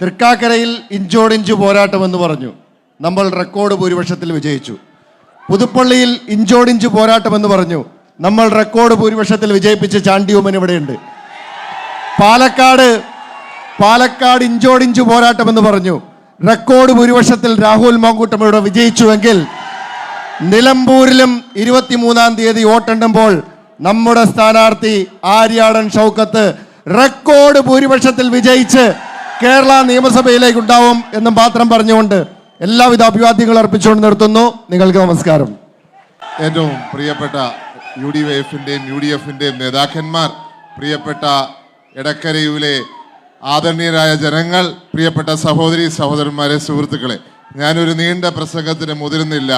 തൃക്കാക്കരയിൽ ഇഞ്ചോടിഞ്ച് പോരാട്ടമെന്ന് പറഞ്ഞു. നമ്മൾ റെക്കോർഡ് ഭൂരിപക്ഷത്തിൽ വിജയിച്ചു. പുതുപ്പള്ളിയിൽ ഇഞ്ചോടിഞ്ച് പോരാട്ടമെന്ന് പറഞ്ഞു. നമ്മൾ റെക്കോർഡ് ഭൂരിപക്ഷത്തിൽ വിജയിപ്പിച്ച ചാണ്ടിയുമൻ ഇവിടെയുണ്ട്. പാലക്കാട് പാലക്കാട് ഇഞ്ചോടിഞ്ച് പോരാട്ടമെന്ന് പറഞ്ഞു. റെക്കോർഡ് ഭൂരിപക്ഷത്തിൽ രാഹുൽ മാങ്കൂട്ടം ഇവിടെ വിജയിച്ചുവെങ്കിൽ നിലമ്പൂരിലും ഇരുപത്തിമൂന്നാം തീയതി വോട്ടെണ്ണുമ്പോൾ നമ്മുടെ സ്ഥാനാർത്ഥി ആര്യാടൻ ഷൗക്കത്ത് റെക്കോർഡ് ഭൂരിപക്ഷത്തിൽ വിജയിച്ച് കേരള നിയമസഭയിലേക്ക് ഉണ്ടാവും എന്ന് മാത്രം പറഞ്ഞുകൊണ്ട് എല്ലാവിധ അഭിവാദ്യങ്ങൾ അർപ്പിച്ചുകൊണ്ട് നിർത്തുന്നു. നിങ്ങൾക്ക് നമസ്കാരം. ഏറ്റവും പ്രിയപ്പെട്ട യു ഡി എഫിന്റെയും യു ഡി എഫിന്റെയും നേതാക്കന്മാർ പ്രിയപ്പെട്ട എടക്കരയിലെ ആദരണീയരായ ജനങ്ങൾ പ്രിയപ്പെട്ട സഹോദരി സഹോദരന്മാരെ സുഹൃത്തുക്കളെ ഞാനൊരു നീണ്ട പ്രസംഗത്തിന് മുതിരുന്നില്ല.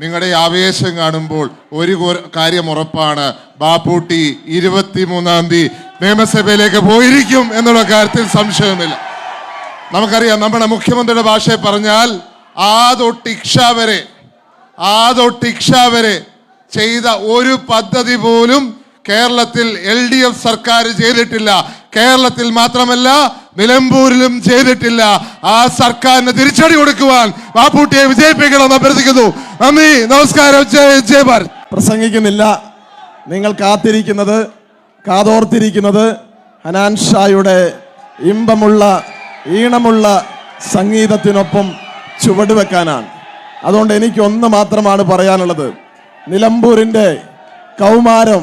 നിങ്ങളുടെ ആവേശം കാണുമ്പോൾ ഒരു കാര്യം ഉറപ്പാണ്. ബാപ്പൂട്ടി ഇരുപത്തി മൂന്നാം തീയതി നിയമസഭയിലേക്ക് പോയിരിക്കും എന്നുള്ള കാര്യത്തിൽ സംശയമില്ല നമുക്കറിയാം നമ്മുടെ മുഖ്യമന്ത്രിയുടെ ഭാഷയിൽ പറഞ്ഞാൽ ആ തൊട്ട് വരെ ആ തൊട്ട് വരെ ചെയ്ത ഒരു പദ്ധതി പോലും കേരളത്തിൽ എൽ ഡി എഫ് സർക്കാർ ചെയ്തിട്ടില്ല. കേരളത്തിൽ മാത്രമല്ല നിലമ്പൂരിലും ചെയ്തിട്ടില്ല. ആ സർക്കാരിന് തിരിച്ചടി കൊടുക്കുവാൻ വാപ്പൂട്ടിയെ വിജയിപ്പിക്കണമെന്ന് അഭ്യർത്ഥിക്കുന്നു. നന്ദി നമസ്കാരം. ജയ ജയ് ഭാരത്. പ്രസംഗിക്കുന്നില്ല. നിങ്ങൾ കാത്തിരിക്കുന്നത് കാതോർത്തിരിക്കുന്നത് ഹനാൻ ഷായുടെ ഇമ്പമുള്ള ഈണമുള്ള സംഗീതത്തിനൊപ്പം ചുവടുവെക്കാനാണ് അതുകൊണ്ട് എനിക്ക് ഒന്ന് മാത്രമാണ് പറയാനുള്ളത്. നിലമ്പൂരിന്റെ കൗമാരം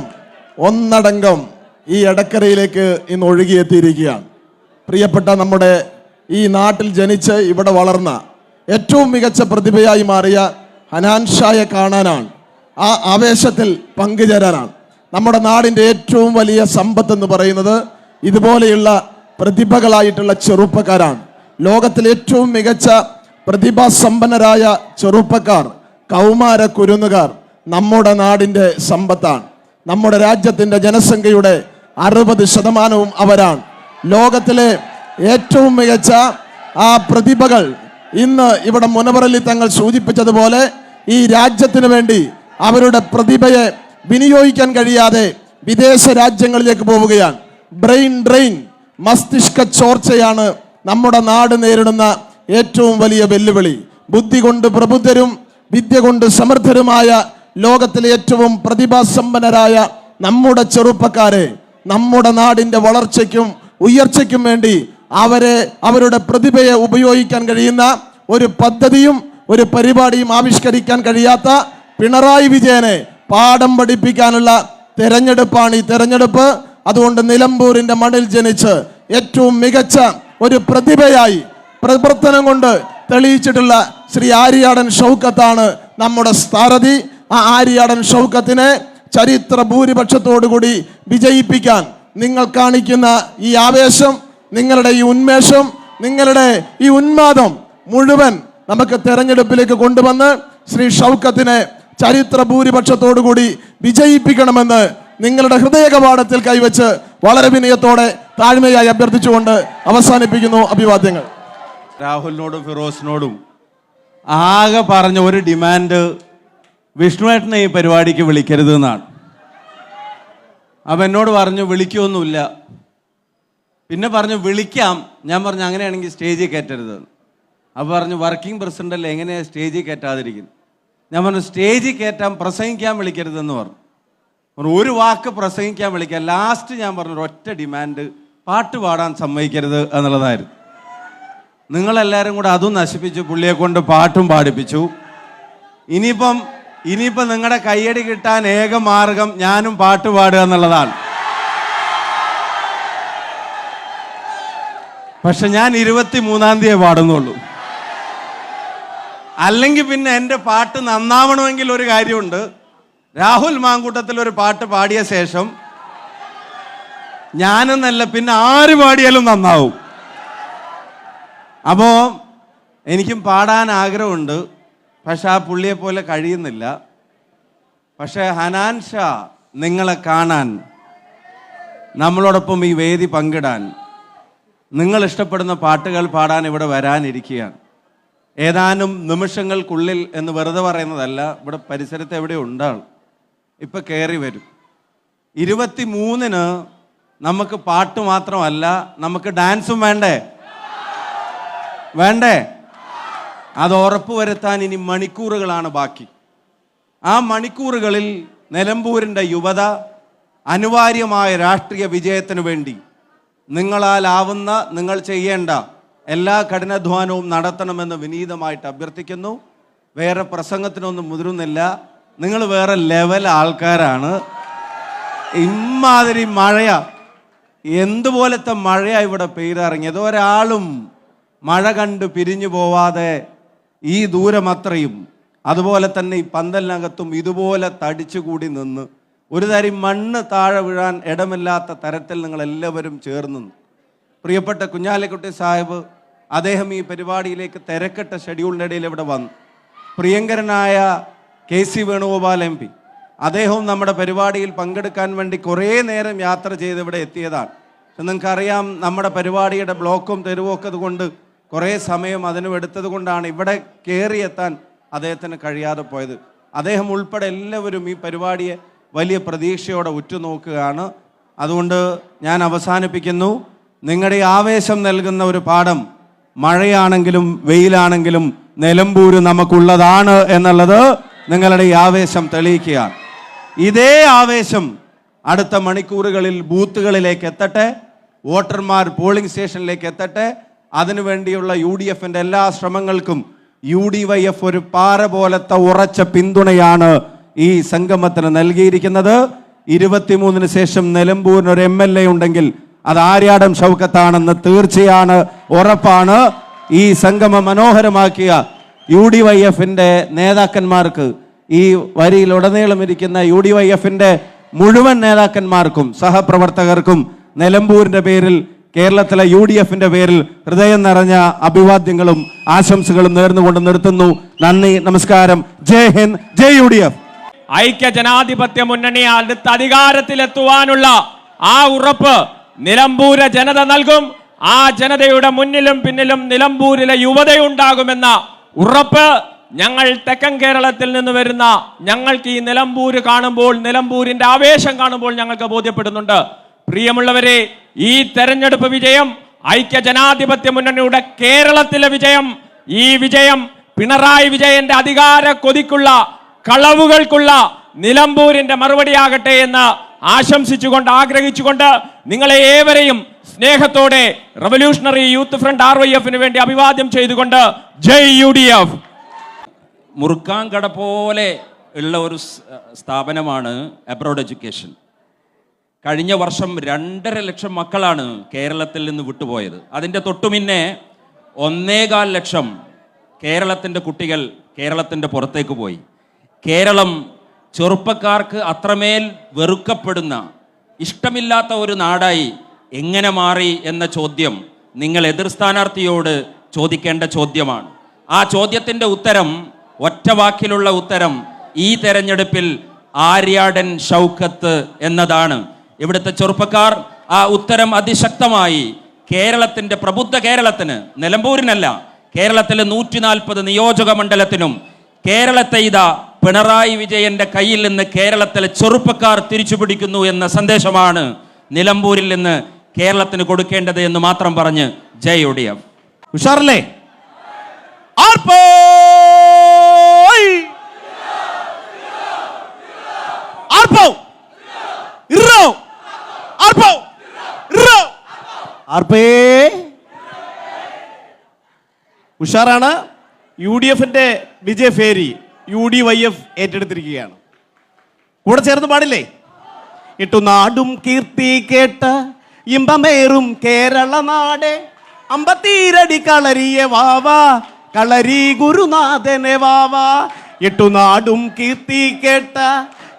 ഒന്നടങ്കം ഈ എടക്കരയിലേക്ക് ഇന്ന് ഒഴുകിയെത്തിയിരിക്കുകയാണ്. പ്രിയപ്പെട്ട നമ്മുടെ ഈ നാട്ടിൽ ജനിച്ച് ഇവിടെ വളർന്ന ഏറ്റവും മികച്ച പ്രതിഭയായി മാറിയ ഹനാൻഷായെ കാണാനാണ് ആ ആവേശത്തിൽ പങ്കുചേരാനാണ്. നമ്മുടെ നാടിന്റെ ഏറ്റവും വലിയ സമ്പത്ത് എന്ന് പറയുന്നത് ഇതുപോലെയുള്ള പ്രതിഭകളായിട്ടുള്ള ചെറുപ്പക്കാരാണ്. ലോകത്തിലെ ഏറ്റവും മികച്ച പ്രതിഭാസമ്പന്നരായ ചെറുപ്പക്കാർ കൗമാര കുരുന്നുകാർ നമ്മുടെ നാടിന്റെ സമ്പത്താണ്. നമ്മുടെ രാജ്യത്തിന്റെ ജനസംഖ്യയുടെ അറുപത് ശതമാനവും അവരാണ്. ലോകത്തിലെ ഏറ്റവും മികച്ച ആ പ്രതിഭകൾ ഇന്ന് ഇവിടെ മുനവറലി തങ്ങൾ സൂചിപ്പിച്ചതുപോലെ ഈ രാജ്യത്തിന് വേണ്ടി അവരുടെ പ്രതിഭയെ വിനിയോഗിക്കാൻ കഴിയാതെ വിദേശ രാജ്യങ്ങളിലേക്ക് പോവുകയാണ്. ബ്രെയിൻ ഡ്രെയിൻ മസ്തിഷ്ക ചോർച്ചയാണ് നമ്മുടെ നാട് നേരിടുന്ന ഏറ്റവും വലിയ വെല്ലുവിളി. ബുദ്ധി കൊണ്ട് പ്രബുദ്ധരും വിദ്യ കൊണ്ട് സമർത്ഥരുമായ ലോകത്തിലെ ഏറ്റവും പ്രതിഭാസമ്പന്നരായ നമ്മുടെ ചെറുപ്പക്കാരെ നമ്മുടെ നാടിന്റെ വളർച്ചയ്ക്കും ഉയർച്ചയ്ക്കും വേണ്ടി അവരെ അവരുടെ പ്രതിഭയെ ഉപയോഗിക്കാൻ കഴിയുന്ന ഒരു പദ്ധതിയും ഒരു പരിപാടിയും ആവിഷ്കരിക്കാൻ കഴിയാത്ത പിണറായി വിജയനെ പാഠം പഠിപ്പിക്കാനുള്ള തെരഞ്ഞെടുപ്പാണ് ഈ തെരഞ്ഞെടുപ്പ്. അതുകൊണ്ട് നിലമ്പൂരിന്റെ മണ്ണിൽ ജനിച്ച് ഏറ്റവും മികച്ച ഒരു പ്രതിഭയായി പ്രവർത്തനം കൊണ്ട് തെളിയിച്ചിട്ടുള്ള ശ്രീ ആര്യാടൻ ഷൗക്കത്താണ് നമ്മുടെ സ്ഥാരഥി ആ ആര്യാടൻ ഷൗക്കത്തിനെ ചരിത്ര ഭൂരിപക്ഷത്തോടുകൂടി വിജയിപ്പിക്കാൻ നിങ്ങൾ കാണിക്കുന്ന ഈ ആവേശം നിങ്ങളുടെ ഈ ഉന്മേഷം നിങ്ങളുടെ ഈ ഉന്മാദം മുഴുവൻ നമുക്ക് തെരഞ്ഞെടുപ്പിലേക്ക് കൊണ്ടുവന്ന് ശ്രീ ഷൗക്കത്തിനെ ചരിത്ര ഭൂരിപക്ഷത്തോടുകൂടി വിജയിപ്പിക്കണമെന്ന് നിങ്ങളുടെ ഹൃദയ കവാടത്തിൽ കൈവച്ച് വളരെ വിനയത്തോടെ താഴ്മയായി അഭ്യർത്ഥിച്ചുകൊണ്ട് അവസാനിപ്പിക്കുന്നു അഭിവാദ്യങ്ങൾ. രാഹുലിനോടും ഫിറോസിനോടും ആകെ പറഞ്ഞ ഒരു ഡിമാൻഡ് വിഷ്ണുവേട്ടനെ ഈ പരിപാടിക്ക് വിളിക്കരുത് എന്നാണ്. അപ്പം എന്നോട് പറഞ്ഞു വിളിക്കൊന്നുമില്ല. പിന്നെ പറഞ്ഞു വിളിക്കാം. ഞാൻ പറഞ്ഞു അങ്ങനെയാണെങ്കിൽ സ്റ്റേജിൽ കയറ്റരുത്. അപ്പോൾ പറഞ്ഞു വർക്കിംഗ് പ്രസിഡന്റല്ലേ എങ്ങനെയാണ് സ്റ്റേജിൽ കയറ്റാതിരിക്കുന്നത്? ഞാൻ പറഞ്ഞു സ്റ്റേജിൽ കയറ്റാൻ പ്രസംഗിക്കാൻ വിളിക്കരുതെന്ന് പറഞ്ഞു, ഒരു വാക്ക് പ്രസംഗിക്കാൻ വിളിക്കുക ലാസ്റ്റ് ഞാൻ പറഞ്ഞൊരു ഒറ്റ ഡിമാൻഡ് പാട്ട് പാടാൻ സമ്മതിക്കരുത് എന്നുള്ളതായിരുന്നു. നിങ്ങളെല്ലാവരും കൂടെ അതും നശിപ്പിച്ചു പുള്ളിയെ കൊണ്ട് പാട്ടും പാടിപ്പിച്ചു. ഇനിയിപ്പം ഇനിയിപ്പം നിങ്ങളുടെ കയ്യടി കിട്ടാൻ ഏക മാർഗം ഞാനും പാട്ട് പാടുക എന്നുള്ളതാണ്. പക്ഷെ ഞാൻ ഇരുപത്തി മൂന്നാം തീയതി പാടുന്നുള്ളൂ. അല്ലെങ്കിൽ പിന്നെ എന്റെ പാട്ട് നന്നാവണമെങ്കിൽ ഒരു കാര്യമുണ്ട്. രാഹുൽ മാങ്കൂട്ടത്തിൽ ഒരു പാട്ട് പാടിയ ശേഷം ഞാനെന്നല്ല പിന്നെ ആര് പാടിയാലും നന്നാവും. അപ്പോൾ എനിക്കും പാടാൻ ആഗ്രഹമുണ്ട് പക്ഷെ ആ പുള്ളിയെ പോലെ കഴിയുന്നില്ല. പക്ഷേ ഹനാൻ ഷാ നിങ്ങളെ കാണാൻ നമ്മളോടൊപ്പം ഈ വേദി പങ്കിടാൻ നിങ്ങൾ ഇഷ്ടപ്പെടുന്ന പാട്ടുകൾ പാടാൻ ഇവിടെ വരാനിരിക്കുകയാണ്. ഏതാനും നിമിഷങ്ങൾക്കുള്ളിൽ എന്ന് വെറുതെ പറയുന്നതല്ല ഇവിടെ പരിസരത്ത് എവിടെ ഉണ്ടാവും. ഇപ്പം കയറി വരും. ഇരുപത്തി മൂന്നിന് നമുക്ക് പാട്ട് മാത്രമല്ല നമുക്ക് ഡാൻസും വേണ്ടേ? വേണ്ടേ? അത് ഉറപ്പുവരുത്താൻ ഇനി മണിക്കൂറുകളാണ് ബാക്കി. ആ മണിക്കൂറുകളിൽ നിലമ്പൂരിന്റെ യുവത അനിവാര്യമായ രാഷ്ട്രീയ വിജയത്തിനു വേണ്ടി നിങ്ങളാലാവുന്ന നിങ്ങൾ ചെയ്യേണ്ട എല്ലാ കഠിനാധ്വാനവും നടത്തണമെന്ന് വിനീതമായിട്ട് അഭ്യർത്ഥിക്കുന്നു. വേറെ പ്രസംഗത്തിനൊന്നും മുതിരുന്നില്ല. നിങ്ങൾ വേറെ ലെവൽ ആൾക്കാരാണ്. ഇമാതിരി മഴയ. എന്തുപോലത്തെ മഴയാ ഇവിടെ പെയ്തിറങ്ങിയത്? ഒരാളും മഴ കണ്ട് പിരിഞ്ഞു പോവാതെ ഈ ദൂരം അത്രയും. അതുപോലെ തന്നെ ഈ പന്തലിനകത്തും ഇതുപോലെ തടിച്ചുകൂടി നിന്ന് ഒരു തരി മണ്ണ് താഴെ വീഴാൻ ഇടമില്ലാത്ത തരത്തിൽ നിങ്ങൾ എല്ലാവരും ചേർന്ന് പ്രിയപ്പെട്ട കുഞ്ഞാലിക്കുട്ടി സാഹിബ് അദ്ദേഹം ഈ പരിപാടിയിലേക്ക് തിരക്കിട്ട ഷെഡ്യൂളിന്റെ ഇടയിൽ ഇവിടെ വന്നു. പ്രിയങ്കരനായ K C Venugopal M P. അദ്ദേഹവും നമ്മുടെ പരിപാടിയിൽ പങ്കെടുക്കാൻ വേണ്ടി കുറേ നേരം യാത്ര ചെയ്ത് ഇവിടെ എത്തിയതാണ്. നിങ്ങൾക്കറിയാം നമ്മുടെ പരിപാടിയുടെ ബ്ലോക്കും തെരുവൊക്കെ അതുകൊണ്ട് കൊണ്ട് കുറേ സമയം അതിനും എടുത്തത് കൊണ്ടാണ് ഇവിടെ കയറിയെത്താൻ അദ്ദേഹത്തിന് കഴിയാതെ പോയത്. അദ്ദേഹം ഉൾപ്പെടെ എല്ലാവരും ഈ പരിപാടിയെ വലിയ പ്രതീക്ഷയോടെ ഉറ്റുനോക്കുകയാണ്. അതുകൊണ്ട് ഞാൻ അവസാനിപ്പിക്കുന്നു. നിങ്ങളുടെ ആവേശം നൽകുന്ന ഒരു പാഠം മഴയാണെങ്കിലും വെയിലാണെങ്കിലും നിലമ്പൂര് നമുക്കുള്ളതാണ് എന്നുള്ളത് നിങ്ങളുടെ ഈ ആവേശം തെളിയിക്കുക. ഇതേ ആവേശം അടുത്ത മണിക്കൂറുകളിൽ ബൂത്തുകളിലേക്ക് എത്തട്ടെ വോട്ടർമാർ പോളിംഗ് സ്റ്റേഷനിലേക്ക് എത്തട്ടെ അതിനുവേണ്ടിയുള്ള യു ഡി എഫിന്റെ എല്ലാ ശ്രമങ്ങൾക്കും യു ഡി വൈ എഫ് ഒരു പാറ പോലത്തെ ഉറച്ച പിന്തുണയാണ് ഈ സംഗമത്തിന് നൽകിയിരിക്കുന്നത്. ഇരുപത്തിമൂന്നിന് ശേഷം നിലമ്പൂരിന് ഒരു എം എൽ എ ഉണ്ടെങ്കിൽ അത് ആര്യാടം ഷൗക്കത്താണെന്ന് തീർച്ചയാണ് ഉറപ്പാണ്. ഈ സംഗമ മനോഹരമാക്കിയ യു ഡി വൈ എഫിന്റെ നേതാക്കന്മാർക്ക് ഈ വരിയിൽ ഉടനീളം ഇരിക്കുന്ന യു ഡി വൈ എഫിന്റെ മുഴുവൻ നേതാക്കന്മാർക്കും സഹപ്രവർത്തകർക്കും നിലമ്പൂരിന്റെ പേരിൽ കേരളത്തിലെ യു ഡി എഫിന്റെ പേരിൽ ഹൃദയം നിറഞ്ഞ അഭിവാദ്യങ്ങളും ആശംസകളും നേർന്നുകൊണ്ട് നിർത്തുന്നു. നന്ദി നമസ്കാരം. Jai Hind Jai U D F ഐക്യ ജനാധിപത്യ മുന്നണി അടുത്ത അധികാരത്തിലെത്തുവാനുള്ള ആ ഉറപ്പ് നിലമ്പൂര ജനത നൽകും. ആ ജനതയുടെ മുന്നിലും പിന്നിലും നിലമ്പൂരിലെ യുവതയുണ്ടാകുമെന്ന ഉറപ്പ് ഞങ്ങൾ തെക്കൻ കേരളത്തിൽ നിന്ന് വരുന്ന ഞങ്ങൾക്ക് ഈ നിലമ്പൂര് കാണുമ്പോൾ നിലമ്പൂരിന്റെ ആവേശം കാണുമ്പോൾ ഞങ്ങൾക്ക് ബോധ്യപ്പെടുന്നുണ്ട്. പ്രിയമുള്ളവരെ ഈ തെരഞ്ഞെടുപ്പ് വിജയം ഐക്യ ജനാധിപത്യ മുന്നണിയുടെ കേരളത്തിലെ വിജയം ഈ വിജയം പിണറായി വിജയന്റെ അധികാര കൊതിക്കുള്ള കളവുകൾക്കുള്ള നിലമ്പൂരിന്റെ മറുപടിയാകട്ടെ എന്ന് ആശംസിച്ചുകൊണ്ട് ആഗ്രഹിച്ചുകൊണ്ട് നിങ്ങളെ ഏവരെയും സ്നേഹത്തോടെ revolutionary youth front R Y എഫിന് വേണ്ടി അഭിവാദ്യം ചെയ്തുകൊണ്ട് ജയ് യു ഡി എഫ്. മുറുക്കാൻകട പോലെ ഉള്ള ഒരു സ്ഥാപനമാണ് അബ്രോഡ് എഡ്യൂക്കേഷൻ കഴിഞ്ഞ വർഷം രണ്ടര ലക്ഷം മക്കളാണ് കേരളത്തിൽ നിന്ന് വിട്ടുപോയത്. അതിന്റെ തൊട്ടുമുന്നേ ഒന്നേകാൽ ലക്ഷം കേരളത്തിന്റെ കുട്ടികൾ കേരളത്തിന്റെ പുറത്തേക്ക് പോയി. കേരളം ചെറുപ്പക്കാർക്ക് അത്രമേൽ വെറുക്കപ്പെടുന്ന ഇഷ്ടമില്ലാത്ത ഒരു നാടായി എങ്ങനെ മാറി എന്ന ചോദ്യം നിങ്ങൾ എതിർ സ്ഥാനാർത്ഥിയോട് ചോദിക്കേണ്ട ചോദ്യമാണ്. ആ ചോദ്യത്തിന്റെ ഉത്തരം ഒറ്റ വാക്കിലുള്ള ഉത്തരം ഈ തെരഞ്ഞെടുപ്പിൽ ആര്യാടൻ ഷൗക്കത്ത് എന്നതാണ്. ഇവിടുത്തെ ചെറുപ്പക്കാർ ആ ഉത്തരം അതിശക്തമായി കേരളത്തിന്റെ പ്രബുദ്ധ കേരളത്തിന് നിലമ്പൂരിനല്ല കേരളത്തിലെ നൂറ്റി നാൽപ്പത് നിയോജക മണ്ഡലത്തിനും കേരളത്തെ ഇതാ പിണറായി വിജയന്റെ കയ്യിൽ നിന്ന് കേരളത്തിലെ ചെറുപ്പക്കാർ തിരിച്ചുപിടിക്കുന്നു എന്ന സന്ദേശമാണ് നിലമ്പൂരിൽ നിന്ന് കേരളത്തിന് കൊടുക്കേണ്ടത് എന്ന് മാത്രം പറഞ്ഞ് ജയ് ഒ ഡി എഫ്. ഉഷാറല്ലേ? ഉഷാറാണ്. യു ഡി എഫിന്റെ വിജയ ഫേരി യു ഡി വൈ എഫ് ഏറ്റെടുത്തിരിക്കുകയാണ്. കൂടെ ചേർന്ന് പാടില്ലേ? ഇട്ടു നാടും കീർത്തി കേട്ട ഇമ്പമേറും കേരള നാട് അമ്പത്തീരടി കളരിയ വാവ. കളരി ഗുരുനാഥനെ വാവ. എട്ടുനാടും കീർത്തി കേട്ട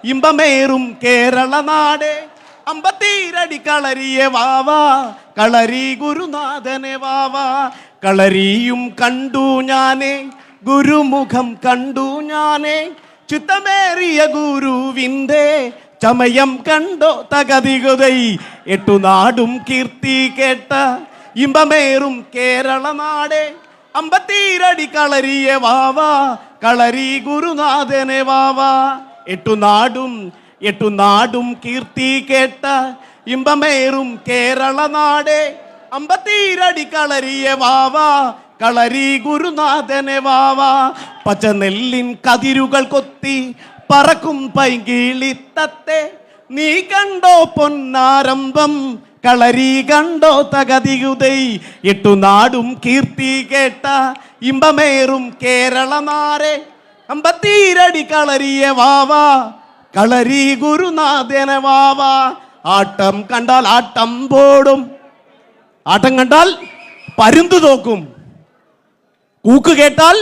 ഇമ്പമേറും കേരള നാട് അമ്പത്തീരടി കളരിയ വാവ. കളരി ഗുരുനാഥനെ വാവ. കളരിയും കണ്ടു ഞാനേ. ഗുരുമുഖം കണ്ടു ഞാനേ. ചുത്തമേറിയ ഗുരുവിന്റെ ചമയം കണ്ടോ തകതികുതൈ. എട്ടു നാടും കീർത്തി കേട്ട ഇമ്പമേറും കേരള നാടേ അമ്പത്തീരടി കളരിയ വാവ കളരി ഗുരുനാഥനെ വാവ എട്ടു നാടും എട്ടു നാടും കീർത്തി കേട്ട ഇമ്പമേറും കേരള നാടേ അമ്പത്തീരടി കളരിയ വാവ കളരി ഗുരുനാഥനെ വാവാ പച്ചനെല്ലിൻ കതിരുകൾ കൊത്തി പറക്കും പൈകിളിത്തത്തെ നീ കണ്ടോ പൊന്നാരംഭം? കളരി കണ്ടോ തകതിയുതൈ? എട്ടു നാടും കീർത്തി കേട്ട ഇമ്പമേറും കേരളമാരെ. അമ്പത്തിരടി കളരിയെ വാവാ കളരി ഗുരുനാഥന വാവാ. ആട്ടം കണ്ടാൽ ആട്ടം പോടും. ആട്ടം കണ്ടാൽ പരുന്തു തോക്കും. കൂക്ക് കേട്ടാൽ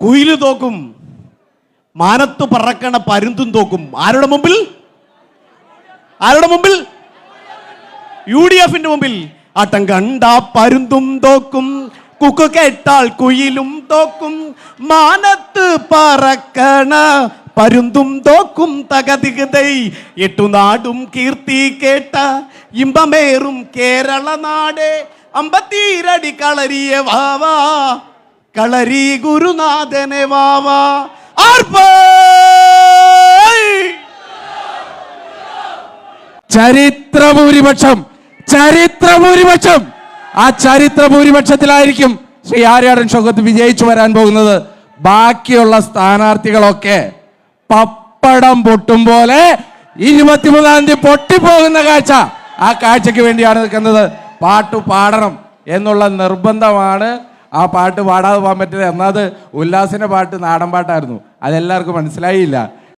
കുയിൽ തോക്കും. മാനത്ത് പറക്കണ പരുന്തും തോക്കും. ആരുടെ മുമ്പിൽ? ആരുടെ മുമ്പിൽ? യു ഡി എഫിന്റെ മുമ്പിൽ. ആട്ടം കണ്ട പരുന്തും തോക്കും കുക്ക് കേട്ടാൽ കുയിലും തോക്കും മാനത്ത് പറക്കണ പരുന്തും തോക്കും തകതികതൈ. എട്ടു നാടും കീർത്തി കേട്ട ഇമ്പമേറും കേരള നാട്. അമ്പത്തീരടി കളരിയെ വാവാ കളരി ഗുരുനാഥനെ വാവാ ചരിത്രഭൂരിപക്ഷം ചരിത്രഭൂരിപക്ഷം! ആ ചരിത്രഭൂരിപക്ഷത്തിലായിരിക്കും ശ്രീ ആര്യാടൻ ഷൗക്കത്ത് വിജയിച്ചു വരാൻ പോകുന്നത്. ബാക്കിയുള്ള സ്ഥാനാർത്ഥികളൊക്കെ പപ്പടം പൊട്ടും പോലെ ഇരുപത്തിമൂന്നാം തീയതി പൊട്ടിപ്പോകുന്ന കാഴ്ച ആ കാഴ്ചയ്ക്ക് വേണ്ടിയാണ് നിൽക്കുന്നത്. പാട്ടു പാടണം എന്നുള്ള നിർബന്ധമാണ് ആ പാട്ട് പാടാതെ പോകാൻ പറ്റില്ല. എന്നാൽ അത് ഉല്ലാസിന്റെ പാട്ട് നാടൻ പാട്ടായിരുന്നു. അതെല്ലാവർക്കും മനസ്സിലായില്ല.